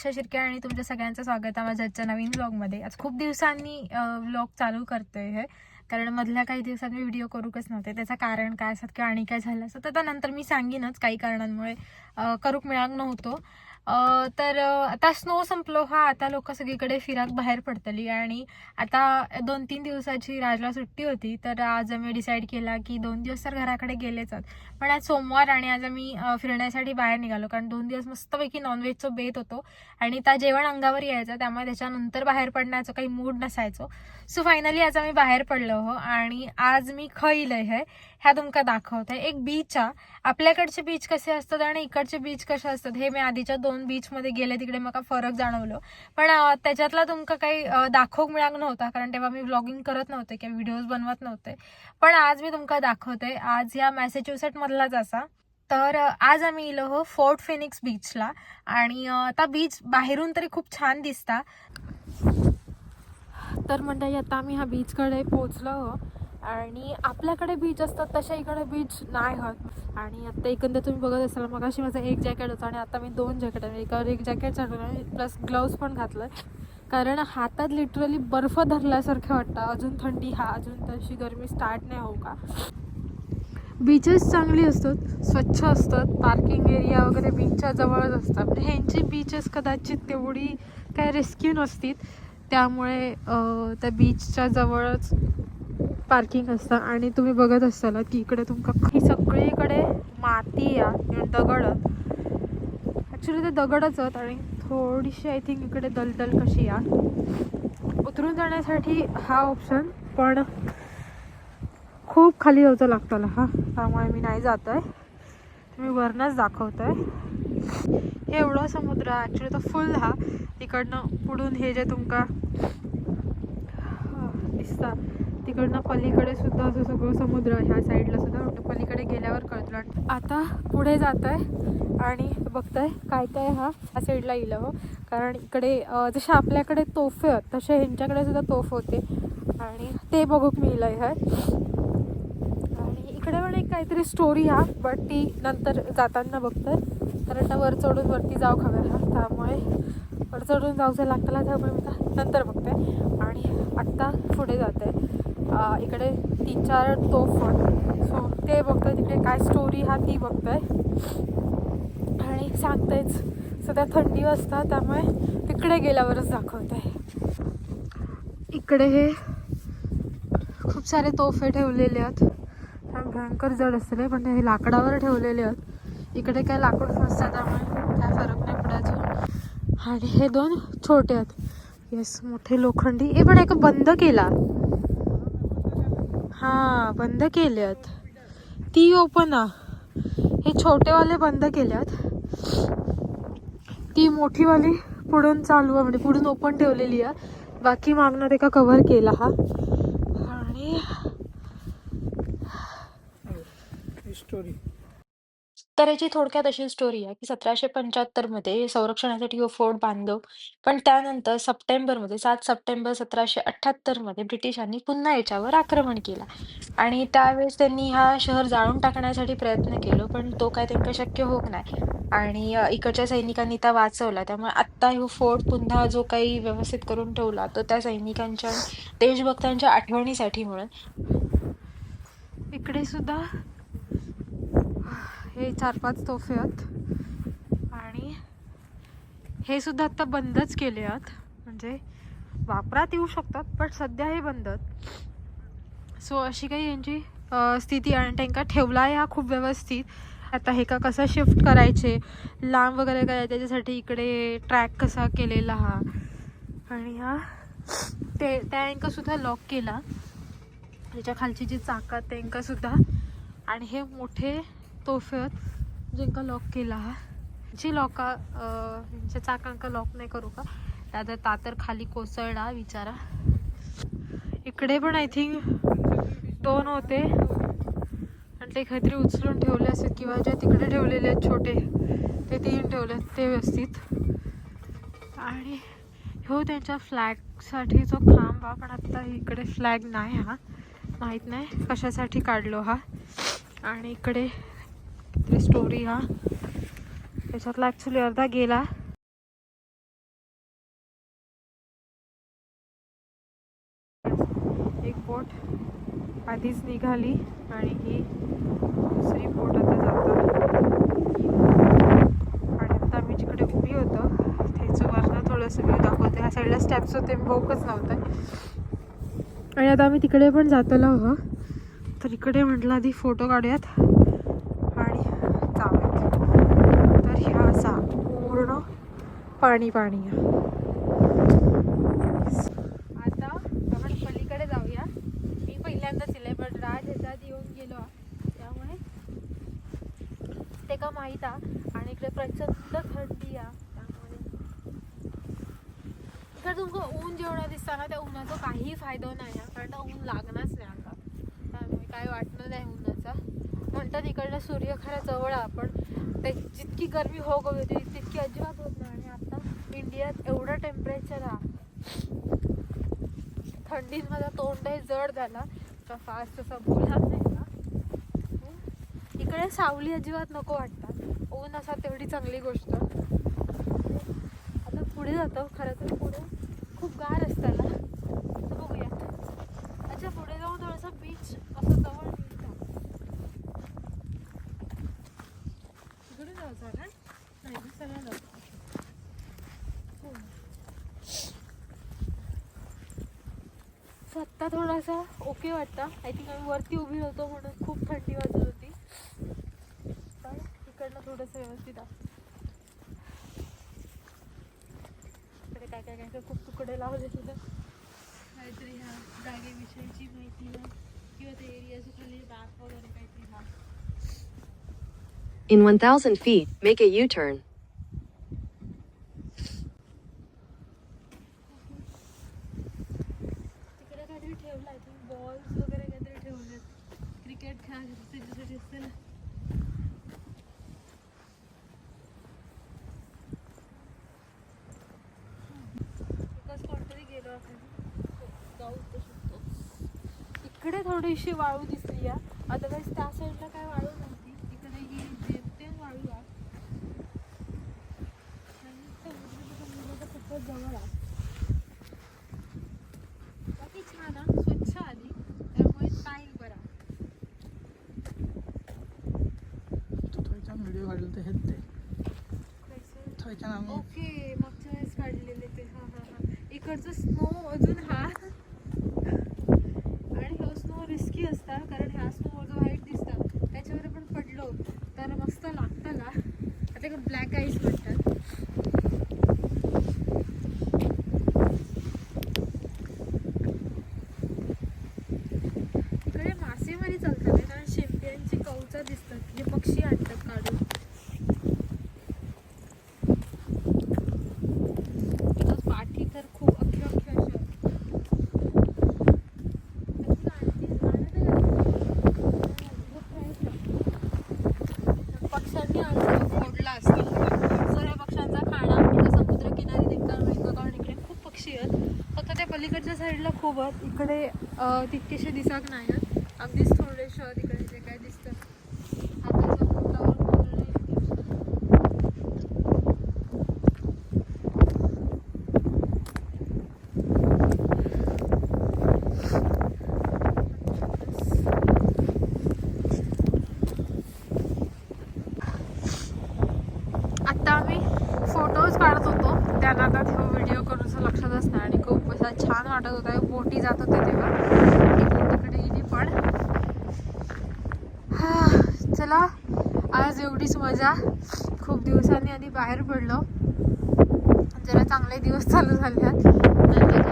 दीक्षा शिर्के आणि तुमच्या सगळ्यांचं स्वागत आहे माझ्या आजच्या नवीन व्लॉगमध्ये आज खूप दिवसांनी व्लॉग चालू करतोय हे. कारण मधल्या काही दिवसांनी मी व्हिडिओ करूकच नव्हते. त्याचं कारण काय असत किंवा आणि काय झालं असतं तर त्यानंतर मी सांगेनच काही कारणांमुळे करूक मिळाक नव्हतो. तर आता स्नो संपलो. हा आता लोक सगळीकडे फिराक बाहेर पडतली आणि आता दोन तीन दिवसाची राजला सुट्टी होती. तर आज आम्ही डिसाईड केला की दोन दिवस तर घराकडे गेलेच पण आज सोमवार आणि आज आम्ही फिरण्यासाठी बाहेर निघालो. कारण दोन दिवस मस्तपैकी नॉनव्हेजचं बेत होतो. आणि त्या जेवण अंगावर यायचं. त्यामुळे त्याच्यानंतर बाहेर पडण्याचं काही मूड नसायचो. सो फायनली आज आम्ही बाहेर पडलो हो आणि आज मी खयलंय हे ह्या तुमका दाखवते. एक बीच आहे आपल्याकडचे बीच कसे असतात आणि इकडचे बीच कसे असतात हे मी आधीच्या दोन बीचमध्ये गेले तिकडे मला फरक जाणवलो. पण त्याच्यातला तुमका काही अं, दाखवूक मिळाक नव्हता. कारण तेव्हा मी व्लॉगिंग करत नव्हते किंवा व्हिडिओज बनवत नव्हते. पण आज मी तुमका दाखवते. आज या मॅसेच्युसेट विसरलाच असा. तर आज आम्ही इलो हो फोर्ट फिनिक्स बीचला आणि आता बीच बाहेरून तरी खूप छान दिसता. तर मंडळी आता आम्ही ह्या बीचकडे पोचलो हो आणि आपल्याकडे बीच असतात तशा इकडे बीच नाही होत. आणि आता एकंदर तुम्ही बघत असाल मग अशी माझं एक जॅकेट होतं आणि आता मी दोन जॅकेट आहे एकावर एक जॅकेट चढवलं आणि प्लस ग्लव्स पण घातलं. कारण हातात लिटरली बर्फ धरल्यासारखं वाटतं. अजून थंडी हा अजून तशी गरमी स्टार्ट नाही हो का? बीचेस चांगली असतात स्वच्छ असतात पार्किंग एरिया वगैरे बीचच्या जवळच असतात. म्हणजे ह्यांची बीचेस कदाचित तेवढी काय रेस्क्यू नसतील. त्यामुळे त्या बीचच्या जवळच पार्किंग असतं. आणि तुम्ही बघत असाल की इकडे तुमका ही सगळीकडे माती या दगड ॲक्च्युली ते दगडच आहेत आणि थोडीशी आय थिंक इकडे दलदल कशी या उतरून जाण्यासाठी हा ऑप्शन पण खूप खाली जायचं लागतं हा. त्यामुळे मी नाही जात आहे तुम्ही वरनच दाखवतो आहे हे एवढं समुद्र ॲक्च्युली तर फुल हा. तिकडनं पुढून हे जे तुमका दिसता. तिकडनं पलीकडे सुद्धा असं सगळं समुद्र आहे. ह्या साईडला सुद्धा पलीकडे गेल्यावर कळतं. आता पुढे जात आहे आणि बघताय काय काय हा ह्या साईडला येईल हो. कारण इकडे जसे आपल्याकडे तोफे आहेत तसे ह्यांच्याकडे सुद्धा तोफ होते. आणि ते बघूक मिळलं आहे इकडे पण एक काहीतरी स्टोरी हा. बट ती नंतर जाताना बघतोय कारण आता वर चढून वरती जाऊ हव्या हा. त्यामुळे वर चढून जाऊचं लागतं त्यामुळे मी नंतर बघते. आणि आत्ता पुढे जाते. इकडे तीन चार तोफ सो ते बघतोय तिकडे काय स्टोरी हा ती बघतोय. आणि सांगतेच. सध्या थंडी वाजता त्यामुळे तिकडे गेल्यावरच दाखवते. इकडे हे खूप सारे तोफे ठेवलेले आहेत. भयंकर जड असले पण ते लाकडावर ठेवलेले आहेत. इकडे काय लाकूड नसतं त्यामुळे काय फरक नाही पडायचं आणि हे दोन छोटे आहेत. येस मोठे लोखंडी. हे पण एक बंद केला. हा बंद केले आहेत. ती ओपन आ. हे छोटेवाले बंद केले आहेत. ती मोठीवाली पुढून चालू आहे म्हणजे पुढून ओपन ठेवलेली आहे. बाकी मागणं ते का कव्हर केला हा आणि स्टोरी तर याची थोडक्यात अशी स्टोरी आहे की सतराशे पंच्याहत्तरमध्ये संरक्षणासाठी हो फोर्ट बांधलो. पण त्यानंतर सप्टेंबरमध्ये सात सप्टेंबर सतराशे अठ्ठ्याहत्तरमध्ये ब्रिटिशांनी पुन्हा याच्यावर आक्रमण केला. आणि त्यावेळेस त्यांनी हा शहर जाळून टाकण्यासाठी प्रयत्न केलो पण तो काय त्यांना शक्य होत नाही. आणि इकडच्या सैनिकांनी त्या वाचवला त्यामुळे आत्ता हो फोर्ट पुन्हा जो काही व्यवस्थित करून ठेवला तो त्या सैनिकांच्या देशभक्तांच्या आठवणीसाठी म्हणून. इकडे सुद्धा हे चार पाच तोफे आहेत. आणि हे सुद्धा आता बंदच केले आहेत. म्हणजे वापरात येऊ शकतात पण सध्या हे बंद आहेत. सो अशी काही यांची स्थिती आणि त्यांका ठेवला आहे हा खूप व्यवस्थित. आता हे का कसं शिफ्ट करायचे? लांब वगैरे काय त्याच्यासाठी इकडे ट्रॅक कसा केलेला हा? आणि हा ते त्या सुद्धा लॉक केला. त्याच्या खालची जी चाकात त्यांकासुद्धा आणि हे मोठे तोफे आहेत लॉक केला हा. जी लॉका ज्या चाकांका लॉक नाही करू का? दादा तातर खाली कोसळला विचारा. इकडे पण आय थिंक दोन होते. आणि ते काहीतरी उचलून ठेवले असतात किंवा जे तिकडे ठेवलेले आहेत छोटे ते तीन ठेवले आहेत ते व्यवस्थित. आणि हो त्यांच्या फ्लॅगसाठी जो खांब हा पण आत्ता इकडे फ्लॅग नाही हा. माहीत नाही कशासाठी काढलो हा. आणि इकडे सांगितली स्टोरी हा. त्याच्यातला ॲक्च्युली अर्धा गेला. एक बोट आधीच निघाली आणि ही दुसरी बोट आता आणि आता आम्ही जिकडे उभी होतो त्याचं वरनं थोडंसं मी दाखवते. ह्या साईडला स्टॅप्स होते बोकच नव्हतं. आणि आता आम्ही तिकडे पण जातो हवं तर इकडे म्हटलं आधी फोटो काढूयात. पाणी पाणी आहे. आता आपण पलीकडे जाऊया. मी पहिल्यांदाच इले पण राज येतात येऊन गेलो त्यामुळे ते का माहीत हा आणि इकडे प्रचंड थंडी आहे. त्यामुळे तर तुमचं ऊन जेवढं दिसतं ना त्या उन्हाचा काही फायदा नाही आहे. कारण ऊन लागणारच नाही अंगात त्यामुळे काय वाटणार नाही उन्हाचा. म्हणतात इकडनं सूर्य खरा जवळ आहे पण ते जितकी गरमी हो होती तितकी अजिबात होत इंडियात एवढं टेम्परेचर आहे थंडीत माझा तोंडही जड झाला. का फास्ट असा बोलत नाही ना. इकडे सावली अजिबात नको वाटतात ऊन असा तेवढी चांगली गोष्ट. आता पुढे जातो खरं तर पुढे. खूप गार असताना तर बघूया. अच्छा पुढे जाऊन थोडंसं बीच असं जवळ मिळतं इकडे जायचं का नाही दुसऱ्याला जाऊ हो. सो आत्ता थोडासा ओके वाटतं. आय थिंक आम्ही वरती उभी होतो म्हणून खूप थंडी वाजत होती. पण इकडनं थोडंसं व्यवस्थित आहे. इकडे काय काय काय खूप तुकडे लावले तिथं काहीतरी ह्या जागेविषयीची माहिती ना किंवा ते एरियाचं खाली मॅप वगैरे काहीतरी ना In 1,000 feet, make a U turn. तिकडे काहीतरी ठेवलं आहे तुम्ही बॉल्स वगैरे काहीतरी ठेवलेत क्रिकेट खेळायचं त्याच्यासाठी असते ना बिकॉज कोणतरी गेलो आपण जाऊ तर शकतो इकडे थोडीशी वाळू दिसली या. अदरवाईज त्या साईडला काय Tama. Okay. इकडे तितकेसे दिसत नाही आहेत अगदीच थोडेसे आहेत इकडे जे काय दिसतं हाताच्या बोटावर मोजणे इतकेसे. आत्ता आम्ही फोटोज काढत होतो त्यांना आता तो व्हिडिओ करूनच लक्षातच नाही आणि खूप असा छान वाटत होता बोटी जात होते तेव्हा ती बोट तिकडे गेली पण हा, चला आज एवढीच मजा. खूप दिवसांनी आधी बाहेर पडलो. जरा चांगले दिवस चालू झाल्यात. नंतर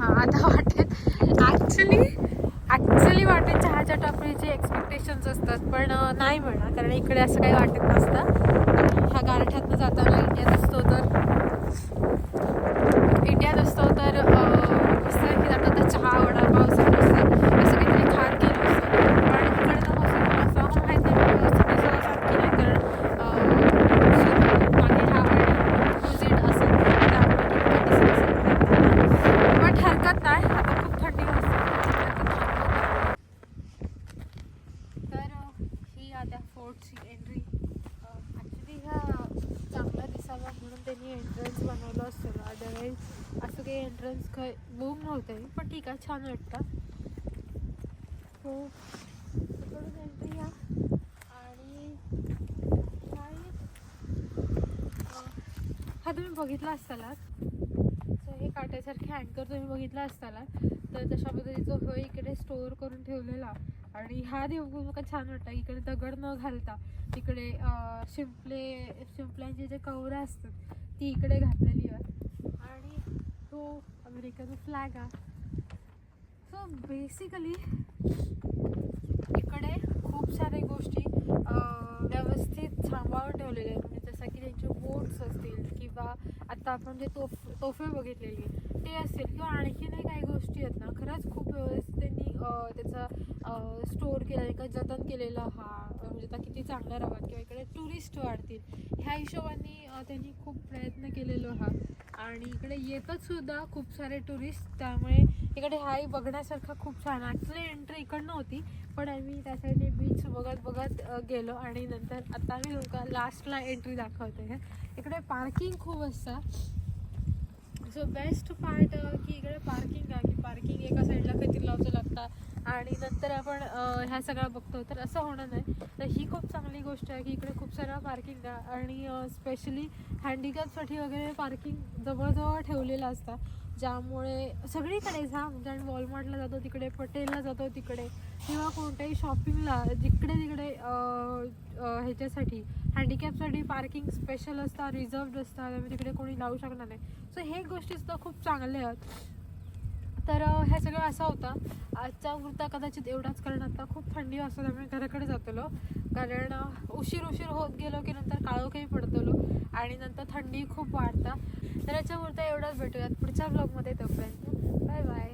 हा आता वाटेत. ॲक्च्युली ॲक्च्युली वाटेत चहाच्या टपरीचे एक्सपेक्टेशन्स असतात पण नाही म्हणा कारण इकडे असं काही वाटत नसतं. ह्या गारठ्यातनं जाताना इंडियात असतो तर. इंडियात असतो तर अं, मस्त की जातो तर चहा वडापाव समोसे असं काहीतरी खात गेलो असतो पण इकडे तर मस्त असं मला माहीत नाही व्यवस्थित दिसत असं की नाही कारण अं, सुरू मागे ह्या विजिट असेल त्यामुळे किंवा दिसत असेल बट हरकत नाही आता खूप थंडी वाजते तर अ, ही आता फोर्टची एंट्री ॲक्च्युली ह्या चांगला दिसत एंट्रन्स बनवलं असतं असं काही एंट्रन्स काय बूम नव्हतं पण ठीक आहे छान वाटतं. हो. तिकडून एंट्री या आणि काय हा तुम्ही बघितला असतालात सो हे काट्यासारखे अँकर तुम्ही बघितला असताला तर तशा पद्धतीचं हो इकडे स्टोअर करून ठेवलेला. आणि हा देव मला छान वाटतं. इकडे दगड न घालता इकडे शिंपले शिंपल्यांचे जे कवरं असतात ती इकडे घातलेली आहे. तो अमेरिकन फ्लॅग आहे. सो बेसिकली इकडे खूप साऱ्या गोष्टी व्यवस्थित सांभाळून ठेवलेल्या आहेत. म्हणजे जसं की त्यांचे बोट्स असतील किंवा आता आपण जे तोफ तोफे बघितलेले ते असतील किंवा आणखीनही काही गोष्टी आहेत ना खरंच खूप व्यवस्थित त्यांनी त्याचा स्टोअर केला का जतन केलेला हा म्हणजे आता किती चांगला राहावा किंवा इकडे टुरिस्ट वाढतील. ह्या हिशोबाने त्यांनी खूप प्रयत्न केलेलो हा. आणि इकडे येतच सुद्धा खूप सारे टुरिस्ट त्यामुळे इकडे हाही बघण्यासारखा खूप छान. ॲक्च्युली एंट्री इकडनं होती पण आम्ही त्या साईडने बीच बघत बघत गेलो आणि नंतर आता मी तुमका लास्टला एंट्री दाखवते. इकडे पार्किंग खूप असतं. सो बेस्ट पार्ट की इकडे पार्किंग आहे की पार्किंग एका साईडला काहीतरी लावचं लागतं आणि नंतर आपण ह्या सगळ्या बघतो तर असं होणार नाही. तर ही खूप चांगली गोष्ट आहे की इकडे खूप सारा पार्किंग आहे आणि स्पेशली हँडिकॅपसाठी वगैरे पार्किंग जवळजवळ ठेवलेलं असतं. ज्यामुळे सगळीकडे जा म्हणजे आम्ही वॉलमार्टला जातो तिकडे पटेलला जातो तिकडे. किंवा कोणत्याही शॉपिंगला जिकडे तिकडे ह्याच्यासाठी हँडिकॅपसाठी पार्किंग स्पेशल असतात रिझर्वड असतात तिकडे कोणी लावू शकणार नाही. सो हे गोष्टीसुद्धा खूप चांगल्या आहेत. तर ह्या हे सगळं असं होतं. आजचा वृत्ता कदाचित एवढाच कारण आता खूप थंडी असतो त्यामुळे घराकडे जातलो. कारण उशीर उशीर होत गेलो की नंतर काळोखही पडतलो आणि नंतर थंडी खूप वाढता. तर याच्या वृत्ता एवढाच भेटूयात पुढच्या ब्लॉगमध्ये तोपर्यंत. Bye bye